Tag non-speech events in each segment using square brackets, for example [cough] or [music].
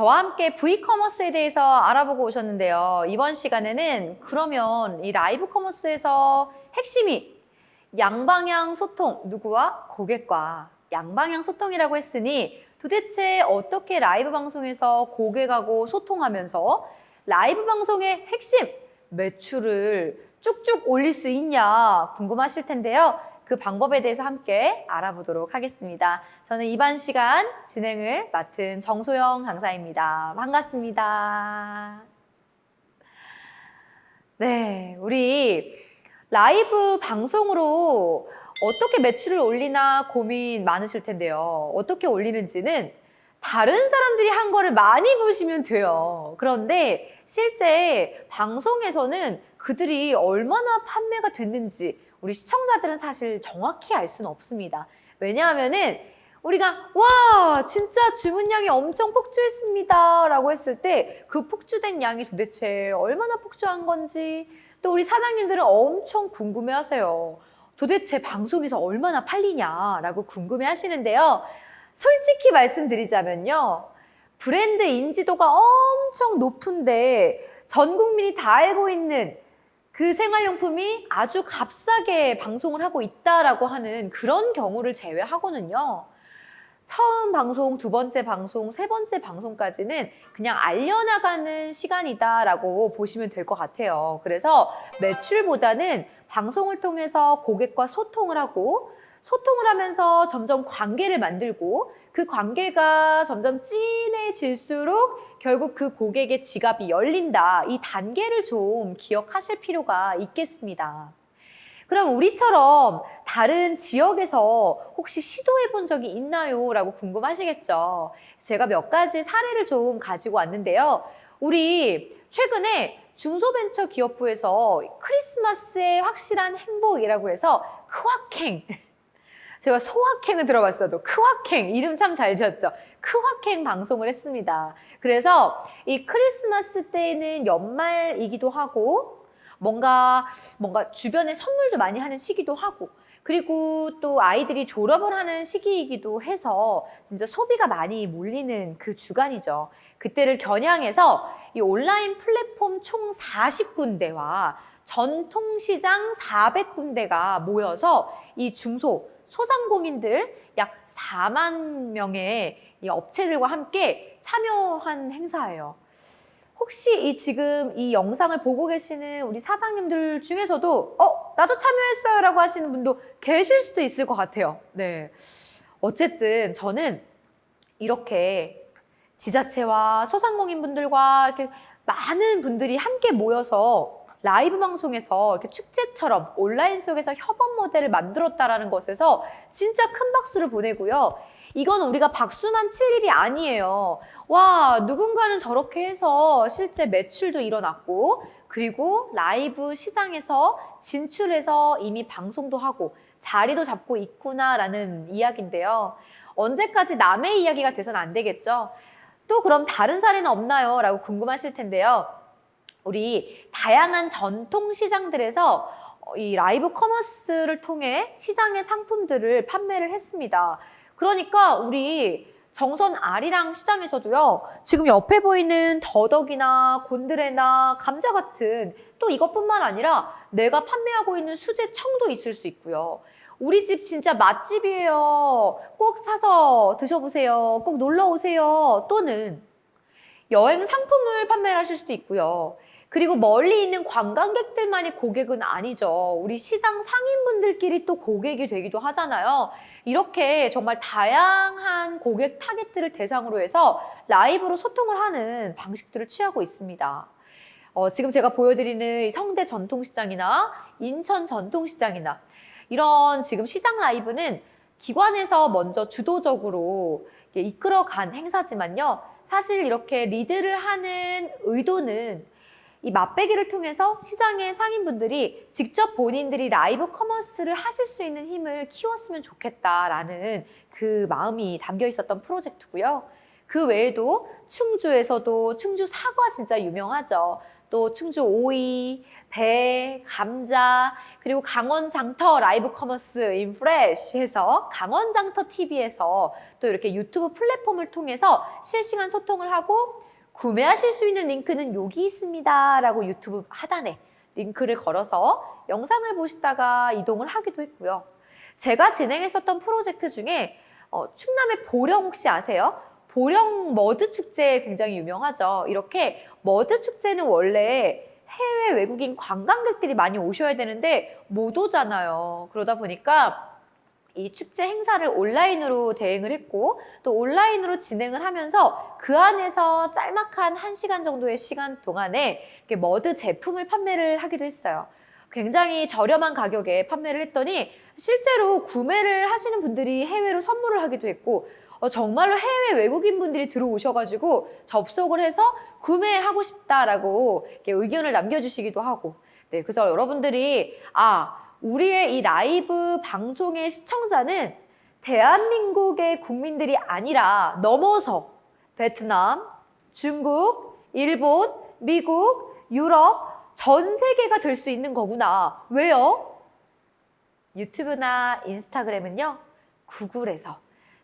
네, 저와 함께 V커머스에 대해서 알아보고 오셨는데요. 이번 시간에는 그러면 이 라이브 커머스에서 핵심이 양방향 소통, 누구와? 고객과 양방향 소통이라고 했으니 도대체 어떻게 라이브 방송에서 고객하고 소통하면서 라이브 방송의 핵심, 매출을 쭉쭉 올릴 수 있냐 궁금하실 텐데요. 그 방법에 대해서 함께 알아보도록 하겠습니다. 저는 이번 시간 진행을 맡은 정소영 강사입니다. 반갑습니다. 네, 우리 라이브 방송으로 어떻게 매출을 올리나 고민 많으실 텐데요. 어떻게 올리는지는 다른 사람들이 한 거를 많이 보시면 돼요. 그런데 실제 방송에서는 그들이 얼마나 판매가 됐는지 우리 시청자들은 사실 정확히 알 수는 없습니다. 왜냐하면은 우리가 와 진짜 주문량이 엄청 폭주했습니다 라고 했을 때 그 폭주된 양이 도대체 얼마나 폭주한 건지 또 우리 사장님들은 엄청 궁금해 하세요. 도대체 방송에서 얼마나 팔리냐라고 궁금해 하시는데요. 솔직히 말씀드리자면요. 브랜드 인지도가 엄청 높은데 전 국민이 다 알고 있는 그 생활용품이 아주 값싸게 방송을 하고 있다라고 하는 그런 경우를 제외하고는요. 처음 방송, 두 번째 방송, 세 번째 방송까지는 그냥 알려나가는 시간이다라고 보시면 될 것 같아요. 그래서 매출보다는 방송을 통해서 고객과 소통을 하고 소통을 하면서 점점 관계를 만들고 그 관계가 점점 진해질수록 결국 그 고객의 지갑이 열린다. 이 단계를 좀 기억하실 필요가 있겠습니다. 그럼 우리처럼 다른 지역에서 혹시 시도해 본 적이 있나요? 라고 궁금하시겠죠. 제가 몇 가지 사례를 좀 가지고 왔는데요. 우리 최근에 중소벤처기업부에서 크리스마스의 확실한 행복이라고 해서 크확행. [laughs] 제가 소확행을 들어봤어도 크확행 이름 참 잘 지었죠. 크확행 방송을 했습니다. 그래서 이 크리스마스 때는 연말이기도 하고 뭔가 뭔가 주변에 선물도 많이 하는 시기도 하고 그리고 또 아이들이 졸업을 하는 시기이기도 해서 진짜 소비가 많이 몰리는 그 주간이죠. 그때를 겨냥해서 이 온라인 플랫폼 총 40군데와 전통시장 400군데가 모여서 이 중소 소상공인들 약 4만 명의 이 업체들과 함께 참여한 행사예요. 혹시 이 지금 이 영상을 보고 계시는 우리 사장님들 중에서도 어 나도 참여했어요 라고 하시는 분도 계실 수도 있을 것 같아요. 네. 어쨌든 저는 이렇게 지자체와 소상공인 분들과 이렇게 많은 분들이 함께 모여서 라이브 방송에서 이렇게 축제처럼 온라인 속에서 협업 모델을 만들었다라는 것에서 진짜 큰 박수를 보내고요. 이건 우리가 박수만 칠 일이 아니에요. 와, 누군가는 저렇게 해서 실제 매출도 일어났고, 그리고 라이브 시장에서 진출해서 이미 방송도 하고 자리도 잡고 있구나라는 이야기인데요. 언제까지 남의 이야기가 돼서는 안 되겠죠? 또 그럼 다른 사례는 없나요? 라고 궁금하실 텐데요. 우리 다양한 전통 시장들에서 이 라이브 커머스를 통해 시장의 상품들을 판매를 했습니다. 그러니까 우리 정선 아리랑 시장에서도요. 지금 옆에 보이는 더덕이나 곤드레나 감자 같은 또 이것뿐만 아니라 내가 판매하고 있는 수제 청도 있을 수 있고요. 우리 집 진짜 맛집이에요. 꼭 사서 드셔보세요. 꼭 놀러 오세요. 또는 여행 상품을 판매를 하실 수도 있고요. 그리고 멀리 있는 관광객들만이 고객은 아니죠. 우리 시장 상인분들끼리 또 고객이 되기도 하잖아요. 이렇게 정말 다양한 고객 타겟들을 대상으로 해서 라이브로 소통을 하는 방식들을 취하고 있습니다. 어, 지금 제가 보여드리는 이 성대 전통시장이나 인천 전통시장이나 이런 지금 시장 라이브는 기관에서 먼저 주도적으로 이끌어간 행사지만요. 사실 이렇게 리드를 하는 의도는 이 맛배기를 통해서 시장의 상인분들이 직접 본인들이 라이브 커머스를 하실 수 있는 힘을 키웠으면 좋겠다라는 그 마음이 담겨 있었던 프로젝트고요. 그 외에도 충주에서도 충주 사과 진짜 유명하죠. 또 충주 오이, 배, 감자, 그리고 강원 장터 라이브 커머스 인프레쉬에서 강원 장터 TV에서 또 이렇게 유튜브 플랫폼을 통해서 실시간 소통을 하고 구매하실 수 있는 링크는 여기 있습니다. 라고 유튜브 하단에 링크를 걸어서 영상을 보시다가 이동을 하기도 했고요. 제가 진행했었던 프로젝트 중에 어, 충남의 보령 혹시 아세요? 보령 머드 축제 굉장히 유명하죠. 이렇게 머드 축제는 원래 해외 외국인 관광객들이 많이 오셔야 되는데 못 오잖아요. 그러다 보니까 이 축제 행사를 온라인으로 대행을 했고 또 온라인으로 진행을 하면서 그 안에서 짤막한 한시간 정도의 시간 동안에 이렇게 머드 제품을 판매를 하기도 했어요. 굉장히 저렴한 가격에 판매를 했더니 실제로 구매를 하시는 분들이 해외로 선물을 하기도 했고 어, 정말로 해외 외국인 분들이 들어오셔가지고 접속을 해서 구매하고 싶다라고 이렇게 의견을 남겨주시기도 하고 네, 그래서 여러분들이 아 우리의 이 라이브 방송의 시청자는 대한민국의 국민들이 아니라 넘어서 베트남, 중국, 일본, 미국, 유럽 전 세계가 될 수 있는 거구나. 왜요? 유튜브나 인스타그램은요, 구글에서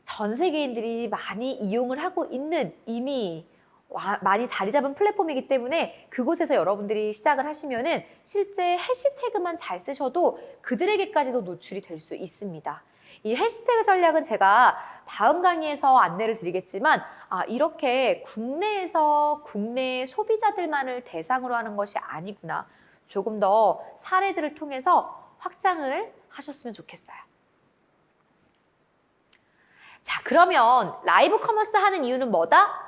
전 세계인들이 많이 이용을 하고 있는 이미 와- 많이 자리 잡은 플랫폼이기 때문에 그곳에서 여러분들이 시작을 하시면은 실제 해시태그만 잘 쓰셔도 그들에게까지도 노출이 될 수 있습니다. 이 해시태그 전략은 제가 다음 강의에서 안내를 드리겠지만 아, 이렇게 국내에서 국내 소비자들만을 대상으로 하는 것이 아니구나. 조금 더 사례들을 통해서 확장을 하셨으면 좋겠어요. 자, 그러면 라이브 커머스 하는 이유는 뭐다?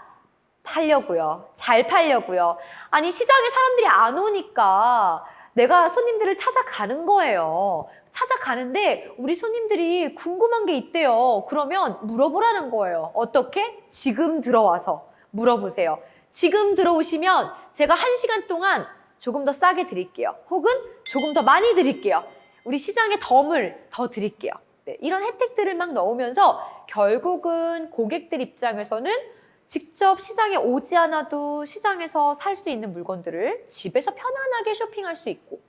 팔려고요. 잘 팔려고요. 아니, 시장에 사람들이 안 오니까 내가 손님들을 찾아가는 거예요. 찾아가는데 우리 손님들이 궁금한 게 있대요. 그러면 물어보라는 거예요. 어떻게? 지금 들어와서 물어보세요. 지금 들어오시면 제가 한 시간 동안 조금 더 싸게 드릴게요. 혹은 조금 더 많이 드릴게요. 우리 시장에 덤을 더 드릴게요. 네, 이런 혜택들을 막 넣으면서 결국은 고객들 입장에서는 직접 시장에 오지 않아도 시장에서 살 수 있는 물건들을 집에서 편안하게 쇼핑할 수 있고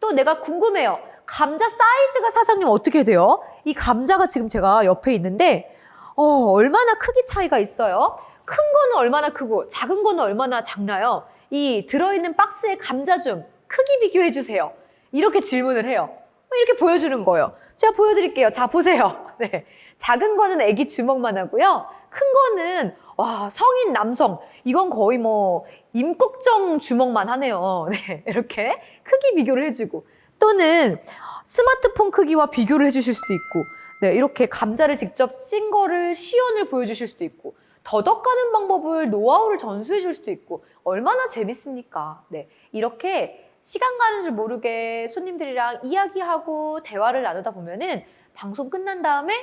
또 내가 궁금해요. 감자 사이즈가 사장님 어떻게 돼요? 이 감자가 지금 제가 옆에 있는데 어, 얼마나 크기 차이가 있어요? 큰 거는 얼마나 크고 작은 거는 얼마나 작나요? 이 들어있는 박스의 감자 좀 크기 비교해 주세요. 이렇게 질문을 해요. 이렇게 보여주는 거예요. 제가 보여드릴게요. 자, 보세요. [laughs] 네. 작은 거는 애기 주먹만 하고요. 큰 거는, 와, 성인 남성. 이건 거의 뭐, 임꺽정 주먹만 하네요. [laughs] 네. 이렇게 크기 비교를 해주고. 또는 스마트폰 크기와 비교를 해주실 수도 있고, 네. 이렇게 감자를 직접 찐 거를 시연을 보여주실 수도 있고, 더덕 가는 방법을 노하우를 전수해 줄 수도 있고, 얼마나 재밌습니까? 네. 이렇게 시간 가는 줄 모르게 손님들이랑 이야기하고 대화를 나누다 보면은 방송 끝난 다음에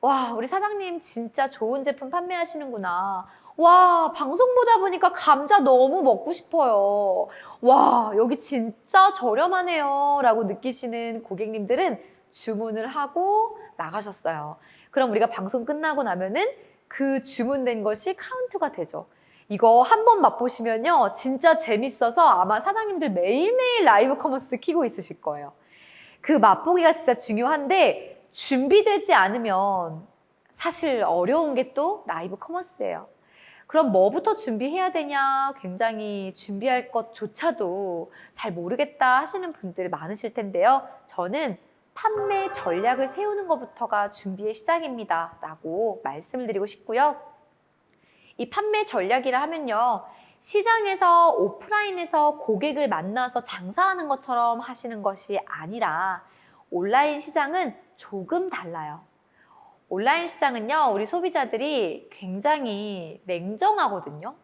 와, 우리 사장님 진짜 좋은 제품 판매하시는구나. 와, 방송 보다 보니까 감자 너무 먹고 싶어요. 와, 여기 진짜 저렴하네요. 라고 느끼시는 고객님들은 주문을 하고 나가셨어요. 그럼 우리가 방송 끝나고 나면은 그 주문된 것이 카운트가 되죠. 이거 한 번 맛보시면요. 진짜 재밌어서 아마 사장님들 매일매일 라이브 커머스 키고 있으실 거예요. 그 맛보기가 진짜 중요한데 준비되지 않으면 사실 어려운 게 또 라이브 커머스예요. 그럼 뭐부터 준비해야 되냐? 굉장히 준비할 것조차도 잘 모르겠다 하시는 분들 많으실 텐데요. 저는 판매 전략을 세우는 것부터가 준비의 시작입니다. 라고 말씀을 드리고 싶고요. 이 판매 전략이라 하면요. 시장에서 오프라인에서 고객을 만나서 장사하는 것처럼 하시는 것이 아니라 온라인 시장은 조금 달라요. 온라인 시장은요, 우리 소비자들이 굉장히 냉정하거든요.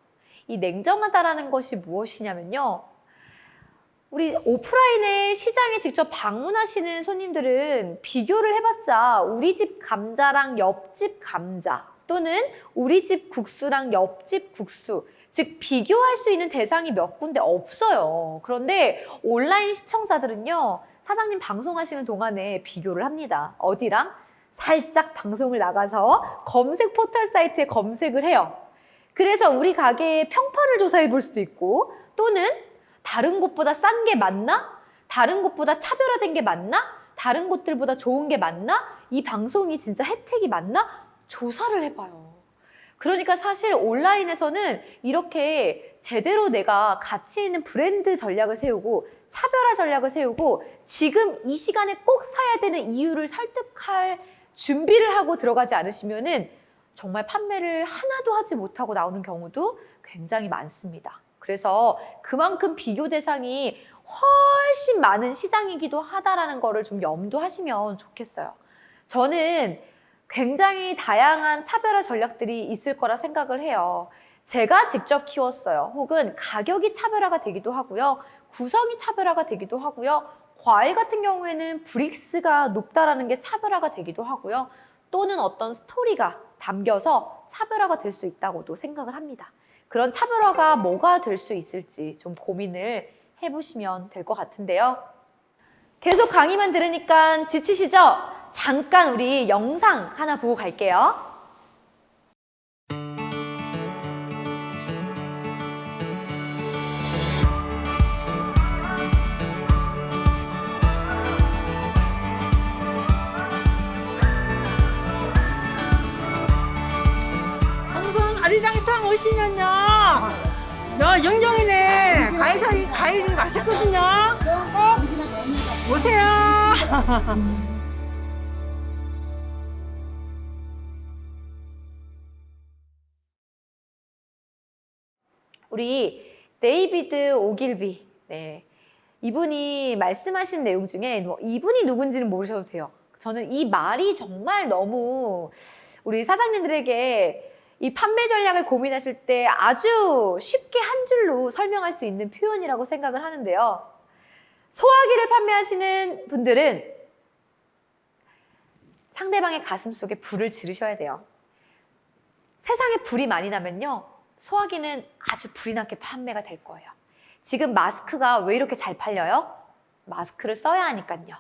이 냉정하다라는 것이 무엇이냐면요. 우리 오프라인에 시장에 직접 방문하시는 손님들은 비교를 해봤자 우리 집 감자랑 옆집 감자 또는 우리 집 국수랑 옆집 국수 즉 비교할 수 있는 대상이 몇 군데 없어요. 그런데 온라인 시청자들은요. 사장님 방송하시는 동안에 비교를 합니다. 어디랑? 살짝 방송을 나가서 검색 포털 사이트에 검색을 해요. 그래서 우리 가게의 평판을 조사해 볼 수도 있고 또는 다른 곳보다 싼 게 맞나? 다른 곳보다 차별화된 게 맞나? 다른 곳들보다 좋은 게 맞나? 이 방송이 진짜 혜택이 맞나? 조사를 해봐요. 그러니까 사실 온라인에서는 이렇게 제대로 내가 가치 있는 브랜드 전략을 세우고 차별화 전략을 세우고 지금 이 시간에 꼭 사야 되는 이유를 설득할 준비를 하고 들어가지 않으시면은 정말 판매를 하나도 하지 못하고 나오는 경우도 굉장히 많습니다. 그래서 그만큼 비교 대상이 훨씬 많은 시장이기도 하다라는 거를 좀 염두하시면 좋겠어요. 저는 굉장히 다양한 차별화 전략들이 있을 거라 생각을 해요. 제가 직접 키웠어요. 혹은 가격이 차별화가 되기도 하고요. 구성이 차별화가 되기도 하고요. 과일 같은 경우에는 브릭스가 높다라는 게 차별화가 되기도 하고요. 또는 어떤 스토리가 담겨서 차별화가 될 수 있다고도 생각을 합니다. 그런 차별화가 뭐가 될 수 있을지 좀 고민을 해보시면 될 것 같은데요. 계속 강의만 들으니까 지치시죠? 잠깐 우리 영상 하나 보고 갈게요. 너 영종이네. 과일, 과일이 맛있거든요. 꼭 오세요. [laughs] 우리 데이비드 오길비. 네. 이분이 말씀하신 내용 중에 뭐 이분이 누군지는 모르셔도 돼요. 저는 이 말이 정말 너무 우리 사장님들에게 이 판매 전략을 고민하실 때 아주 쉽게 한 줄로 설명할 수 있는 표현이라고 생각을 하는데요. 소화기를 판매하시는 분들은 상대방의 가슴 속에 불을 지르셔야 돼요. 세상에 불이 많이 나면요. 소화기는 아주 불이 나게 판매가 될 거예요. 지금 마스크가 왜 이렇게 잘 팔려요? 마스크를 써야 하니까요.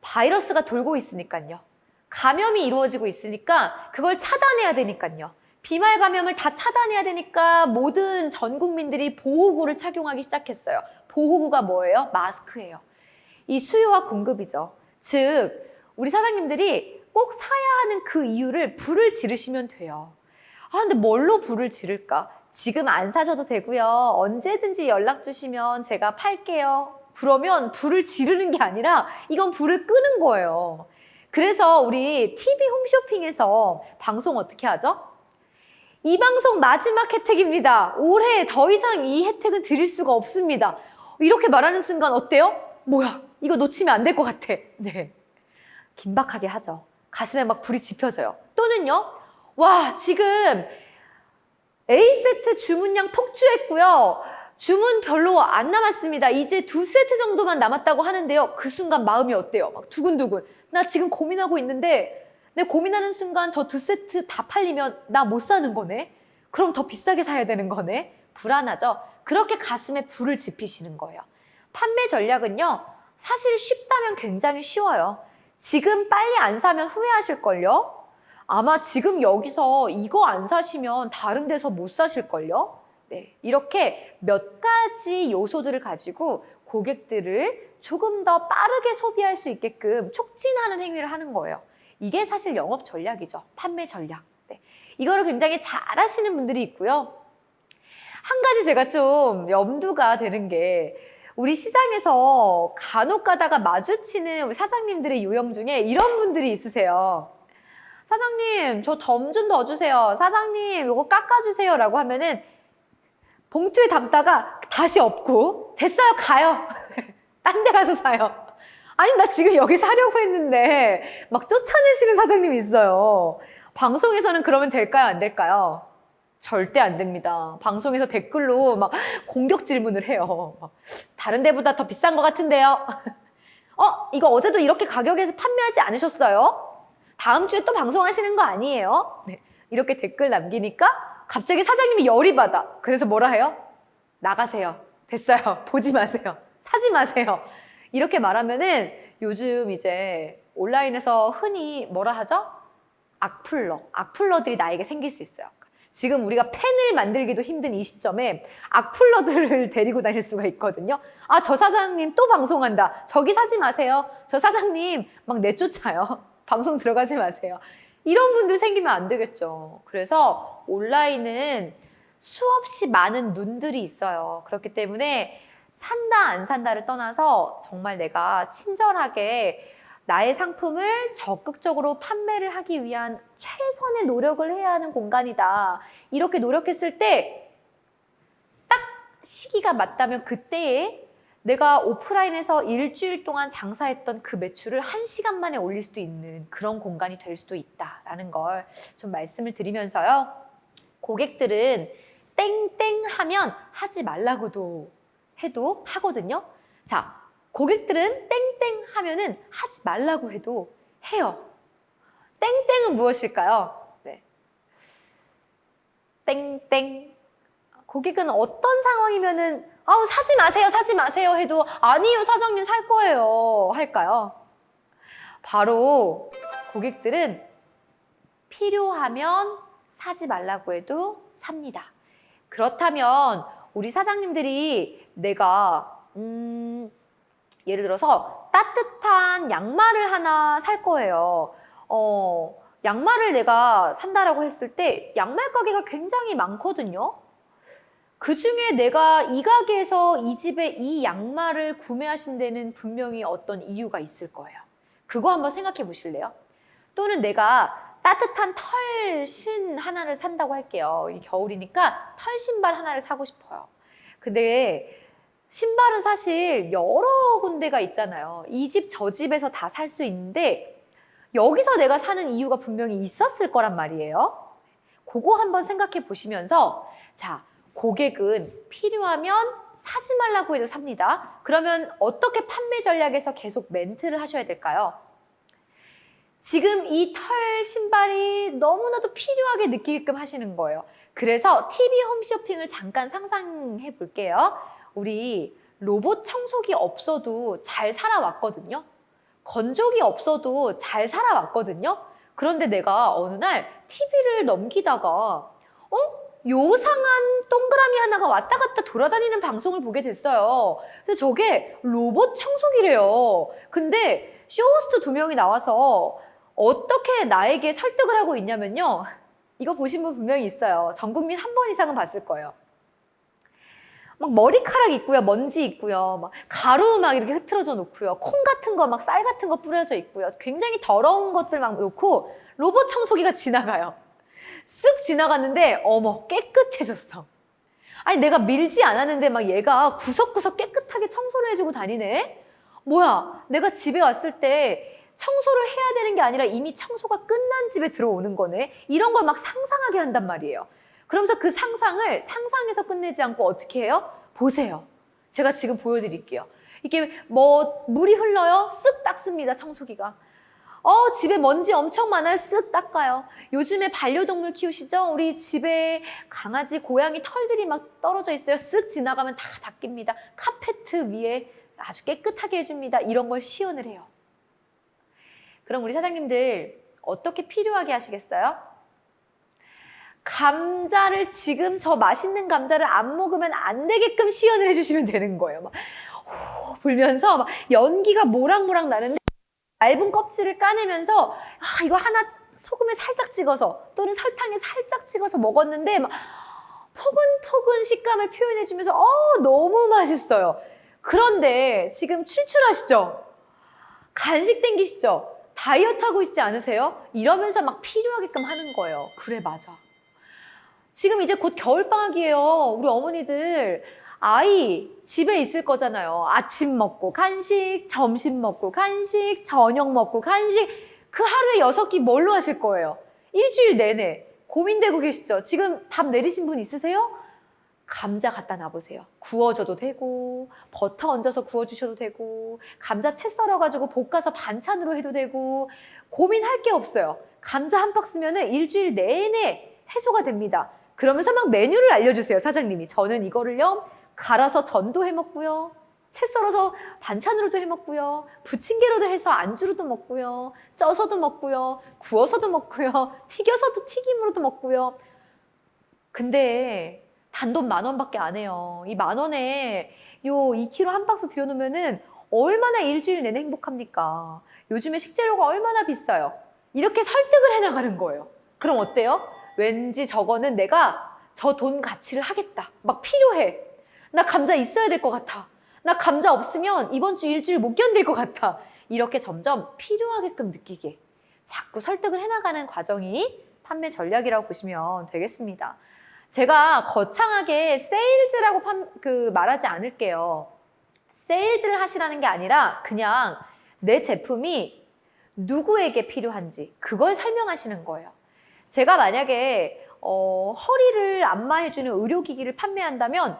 바이러스가 돌고 있으니까요. 감염이 이루어지고 있으니까 그걸 차단해야 되니까요. 비말 감염을 다 차단해야 되니까 모든 전 국민들이 보호구를 착용하기 시작했어요. 보호구가 뭐예요? 마스크예요. 이 수요와 공급이죠. 즉, 우리 사장님들이 꼭 사야 하는 그 이유를 불을 지르시면 돼요. 아, 근데 뭘로 불을 지를까? 지금 안 사셔도 되고요. 언제든지 연락 주시면 제가 팔게요. 그러면 불을 지르는 게 아니라 이건 불을 끄는 거예요. 그래서 우리 TV 홈쇼핑에서 방송 어떻게 하죠? 이 방송 마지막 혜택입니다. 올해 더 이상 이 혜택은 드릴 수가 없습니다. 이렇게 말하는 순간 어때요? 뭐야, 이거 놓치면 안 될 것 같아. 네. 긴박하게 하죠. 가슴에 막 불이 지펴져요. 또는요, 와, 지금 A세트 주문량 폭주했고요. 주문 별로 안 남았습니다. 이제 두 세트 정도만 남았다고 하는데요. 그 순간 마음이 어때요? 막 두근두근. 나 지금 고민하고 있는데 내 고민하는 순간 저 두 세트 다 팔리면 나 못 사는 거네? 그럼 더 비싸게 사야 되는 거네? 불안하죠? 그렇게 가슴에 불을 지피시는 거예요. 판매 전략은요, 사실 쉽다면 굉장히 쉬워요. 지금 빨리 안 사면 후회하실걸요? 아마 지금 여기서 이거 안 사시면 다른 데서 못 사실걸요? 네. 이렇게 몇 가지 요소들을 가지고 고객들을 조금 더 빠르게 소비할 수 있게끔 촉진하는 행위를 하는 거예요. 이게 사실 영업 전략이죠. 판매 전략. 네. 이거를 굉장히 잘 하시는 분들이 있고요. 한 가지 제가 좀 염두가 되는 게 우리 시장에서 간혹 가다가 마주치는 우리 사장님들의 유형 중에 이런 분들이 있으세요. 사장님, 저 덤좀 넣어주세요. 사장님, 이거 깎아주세요. 라고 하면은 봉투에 담다가 다시 없고, 됐어요, 가요. [laughs] 딴 데 가서 사요. 아니, 나 지금 여기 사려고 했는데, 막 쫓아내시는 사장님이 있어요. 방송에서는 그러면 될까요, 안 될까요? 절대 안 됩니다. 방송에서 댓글로 막 공격 질문을 해요. 막, 다른 데보다 더 비싼 것 같은데요. [laughs] 어, 이거 어제도 이렇게 가격에서 판매하지 않으셨어요? 다음 주에 또 방송하시는 거 아니에요? 네. 이렇게 댓글 남기니까 갑자기 사장님이 열이 받아. 그래서 뭐라 해요? 나가세요. 됐어요. [laughs] 보지 마세요. 사지 마세요. 이렇게 말하면은 요즘 이제 온라인에서 흔히 뭐라 하죠? 악플러. 악플러들이 나에게 생길 수 있어요. 지금 우리가 펜을 만들기도 힘든 이 시점에 악플러들을 [laughs] 데리고 다닐 수가 있거든요. 아, 저 사장님 또 방송한다. 저기 사지 마세요. 저 사장님 막 내쫓아요. [laughs] 방송 들어가지 마세요. 이런 분들 생기면 안 되겠죠. 그래서 온라인은 수없이 많은 눈들이 있어요. 그렇기 때문에 산다, 안 산다를 떠나서 정말 내가 친절하게 나의 상품을 적극적으로 판매를 하기 위한 최선의 노력을 해야 하는 공간이다. 이렇게 노력했을 때 딱 시기가 맞다면 그때에 내가 오프라인에서 일주일 동안 장사했던 그 매출을 한 시간 만에 올릴 수도 있는 그런 공간이 될 수도 있다라는 걸 좀 말씀을 드리면서요. 고객들은 땡땡 하면 하지 말라고도 해도 하거든요. 자, 고객들은 땡땡 하면은 하지 말라고 해도 해요. 땡땡은 무엇일까요? 네. 땡땡. 고객은 어떤 상황이면은 아우 사지 마세요, 사지 마세요 해도 아니요, 사장님 살 거예요 할까요? 바로 고객들은 필요하면 사지 말라고 해도 삽니다. 그렇다면 우리 사장님들이 내가 음, 예를 들어서 따뜻한 양말을 하나 살 거예요. 어, 양말을 내가 산다라고 했을 때 양말 가게가 굉장히 많거든요. 그 중에 내가 이 가게에서 이 집에 이 양말을 구매하신 데는 분명히 어떤 이유가 있을 거예요. 그거 한번 생각해 보실래요? 또는 내가 따뜻한 털 신 하나를 산다고 할게요. 이 겨울이니까 털 신발 하나를 사고 싶어요. 근데 신발은 사실 여러 군데가 있잖아요. 이 집, 저 집에서 다 살 수 있는데 여기서 내가 사는 이유가 분명히 있었을 거란 말이에요. 그거 한번 생각해 보시면서 자, 고객은 필요하면 사지 말라고 해도 삽니다. 그러면 어떻게 판매 전략에서 계속 멘트를 하셔야 될까요? 지금 이 털 신발이 너무나도 필요하게 느끼게끔 하시는 거예요. 그래서 TV 홈쇼핑을 잠깐 상상해 볼게요. 우리 로봇 청소기 없어도 잘 살아왔거든요. 건조기 없어도 잘 살아왔거든요. 그런데 내가 어느 날 TV를 넘기다가 어? 요상한 동그라미 하나가 왔다 갔다 돌아다니는 방송을 보게 됐어요. 근데 저게 로봇 청소기래요. 근데 쇼호스트 두 명이 나와서 어떻게 나에게 설득을 하고 있냐면요. 이거 보신 분 분명히 있어요. 전 국민 한 번 이상은 봤을 거예요. 막 머리카락 있고요, 먼지 있고요, 막 가루 막 이렇게 흐트러져 놓고요, 콩 같은 거 막 쌀 같은 거 뿌려져 있고요, 굉장히 더러운 것들 막 놓고 로봇 청소기가 지나가요. 쓱 지나갔는데 어머 깨끗해졌어. 아니 내가 밀지 않았는데 막 얘가 구석구석 깨끗하게 청소를 해주고 다니네. 뭐야? 내가 집에 왔을 때 청소를 해야 되는 게 아니라 이미 청소가 끝난 집에 들어오는 거네. 이런 걸 막 상상하게 한단 말이에요. 그러면서 그 상상을 상상해서 끝내지 않고 어떻게 해요? 보세요. 제가 지금 보여드릴게요. 이게 뭐 물이 흘러요? 쓱 닦습니다. 청소기가. 어, 집에 먼지 엄청 많아요. 쓱 닦아요. 요즘에 반려동물 키우시죠? 우리 집에 강아지, 고양이 털들이 막 떨어져 있어요. 쓱 지나가면 다 닦입니다. 카페트 위에 아주 깨끗하게 해줍니다. 이런 걸 시연을 해요. 그럼 우리 사장님들 어떻게 필요하게 하시겠어요? 감자를 지금 저 맛있는 감자를 안 먹으면 안 되게끔 시연을 해주시면 되는 거예요. 막 후, 불면서 막 연기가 모락모락 나는데 얇은 껍질을 까내면서 아 이거 하나 소금에 살짝 찍어서 또는 설탕에 살짝 찍어서 먹었는데 막 포근포근 식감을 표현해주면서 어 너무 맛있어요. 그런데 지금 출출하시죠? 간식 땡기시죠? 다이어트 하고 있지 않으세요? 이러면서 막 필요하게끔 하는 거예요. 그래 맞아. 지금 이제 곧 겨울방학이에요. 우리 어머니들 아이 집에 있을 거잖아요. 아침 먹고 간식, 점심 먹고 간식, 저녁 먹고 간식. 그 하루에 여섯 끼 뭘로 하실 거예요? 일주일 내내 고민되고 계시죠? 지금 답 내리신 분 있으세요? 감자 갖다 놔보세요. 구워줘도 되고, 버터 얹어서 구워주셔도 되고, 감자 채 썰어가지고 볶아서 반찬으로 해도 되고, 고민할 게 없어요. 감자 한 박스면은 일주일 내내 해소가 됩니다. 그러면서 막 메뉴를 알려주세요, 사장님이. 저는 이거를요, 갈아서 전도 해 먹고요. 채 썰어서 반찬으로도 해 먹고요. 부침개로도 해서 안주로도 먹고요. 쪄서도 먹고요. 구워서도 먹고요. [laughs] 튀겨서도 튀김으로도 먹고요. 근데 단돈 만 원밖에 안 해요. 이 만 원에 요 2kg 한 박스 들여놓으면은 얼마나 일주일 내내 행복합니까? 요즘에 식재료가 얼마나 비싸요. 이렇게 설득을 해나가는 거예요. 그럼 어때요? 왠지 저거는 내가 저 돈 가치를 하겠다. 막 필요해. 나 감자 있어야 될 것 같아. 나 감자 없으면 이번 주 일주일 못 견딜 것 같아. 이렇게 점점 필요하게끔 느끼게 자꾸 설득을 해나가는 과정이 판매 전략이라고 보시면 되겠습니다. 제가 거창하게 세일즈라고 판- 그 말하지 않을게요. 세일즈를 하시라는 게 아니라 그냥 내 제품이 누구에게 필요한지 그걸 설명하시는 거예요. 제가 만약에 어, 허리를 안마해주는 의료기기를 판매한다면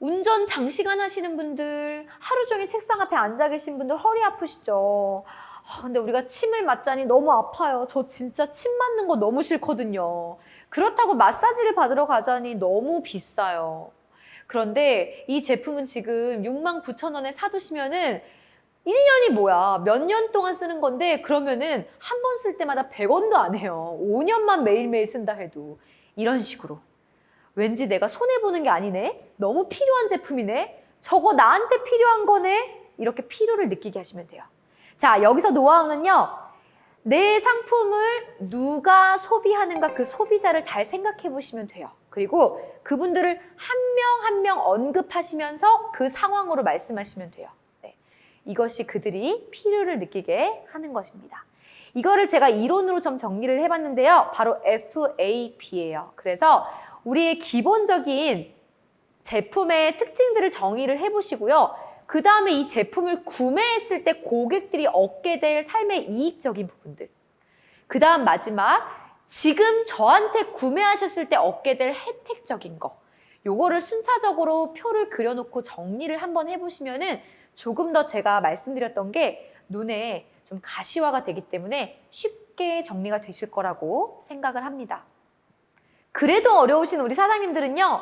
운전 장시간 하시는 분들, 하루 종일 책상 앞에 앉아 계신 분들 허리 아프시죠? 아, 근데 우리가 침을 맞자니 너무 아파요. 저 진짜 침 맞는 거 너무 싫거든요. 그렇다고 마사지를 받으러 가자니 너무 비싸요. 그런데 이 제품은 지금 6만 9천 원에 사두시면은 1년이 뭐야? 몇 년 동안 쓰는 건데 그러면은 한 번 쓸 때마다 100원도 안 해요. 5년만 매일매일 쓴다 해도 이런 식으로 왠지 내가 손해 보는 게 아니네. 너무 필요한 제품이네. 저거 나한테 필요한 거네. 이렇게 필요를 느끼게 하시면 돼요. 자, 여기서 노하우는요. 내 상품을 누가 소비하는가 그 소비자를 잘 생각해 보시면 돼요. 그리고 그분들을 한 명 한 명 언급하시면서 그 상황으로 말씀하시면 돼요. 네. 이것이 그들이 필요를 느끼게 하는 것입니다. 이거를 제가 이론으로 좀 정리를 해봤는데요. 바로 FAB예요. 그래서 우리의 기본적인 제품의 특징들을 정의를 해보시고요. 그 다음에 이 제품을 구매했을 때 고객들이 얻게 될 삶의 이익적인 부분들. 그 다음 마지막, 지금 저한테 구매하셨을 때 얻게 될 혜택적인 거. 요거를 순차적으로 표를 그려놓고 정리를 한번 해보시면은 조금 더 제가 말씀드렸던 게 눈에 좀 가시화가 되기 때문에 쉽게 정리가 되실 거라고 생각을 합니다. 그래도 어려우신 우리 사장님들은요,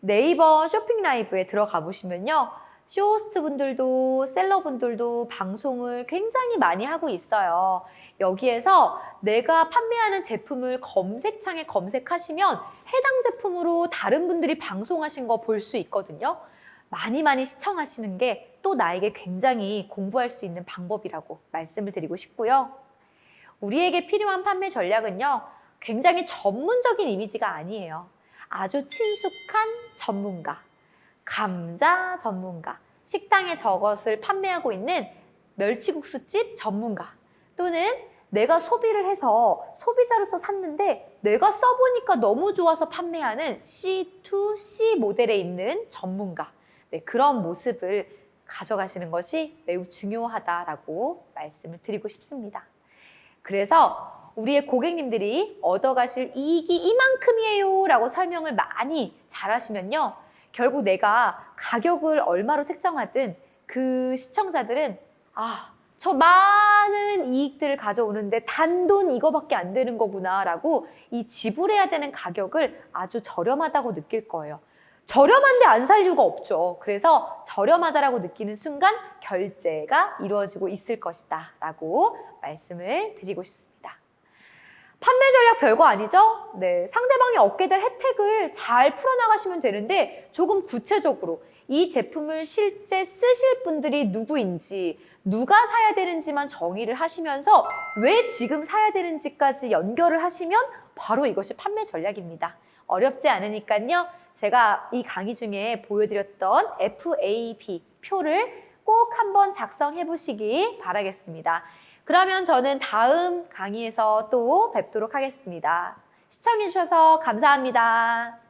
네이버 쇼핑 라이브에 들어가 보시면요, 쇼호스트 분들도 셀러 분들도 방송을 굉장히 많이 하고 있어요. 여기에서 내가 판매하는 제품을 검색창에 검색하시면 해당 제품으로 다른 분들이 방송하신 거 볼 수 있거든요. 많이 많이 시청하시는 게 또 나에게 굉장히 공부할 수 있는 방법이라고 말씀을 드리고 싶고요. 우리에게 필요한 판매 전략은요, 굉장히 전문적인 이미지가 아니에요. 아주 친숙한 전문가, 감자 전문가, 식당에 저것을 판매하고 있는 멸치국수집 전문가, 또는 내가 소비를 해서 소비자로서 샀는데 내가 써보니까 너무 좋아서 판매하는 C2C 모델에 있는 전문가, 네, 그런 모습을 가져가시는 것이 매우 중요하다라고 말씀을 드리고 싶습니다. 그래서 우리의 고객님들이 얻어가실 이익이 이만큼이에요 라고 설명을 많이 잘 하시면요. 결국 내가 가격을 얼마로 책정하든 그 시청자들은 아, 저 많은 이익들을 가져오는데 단돈 이거밖에 안 되는 거구나 라고 이 지불해야 되는 가격을 아주 저렴하다고 느낄 거예요. 저렴한데 안 살 이유가 없죠. 그래서 저렴하다라고 느끼는 순간 결제가 이루어지고 있을 것이다 라고 말씀을 드리고 싶습니다. 판매 전략 별거 아니죠? 네, 상대방이 얻게 될 혜택을 잘 풀어나가시면 되는데 조금 구체적으로 이 제품을 실제 쓰실 분들이 누구인지 누가 사야 되는지만 정의를 하시면서 왜 지금 사야 되는지까지 연결을 하시면 바로 이것이 판매 전략입니다. 어렵지 않으니까요. 제가 이 강의 중에 보여드렸던 FAB 표를 꼭 한번 작성해 보시기 바라겠습니다. 그러면 저는 다음 강의에서 또 뵙도록 하겠습니다. 시청해 주셔서 감사합니다.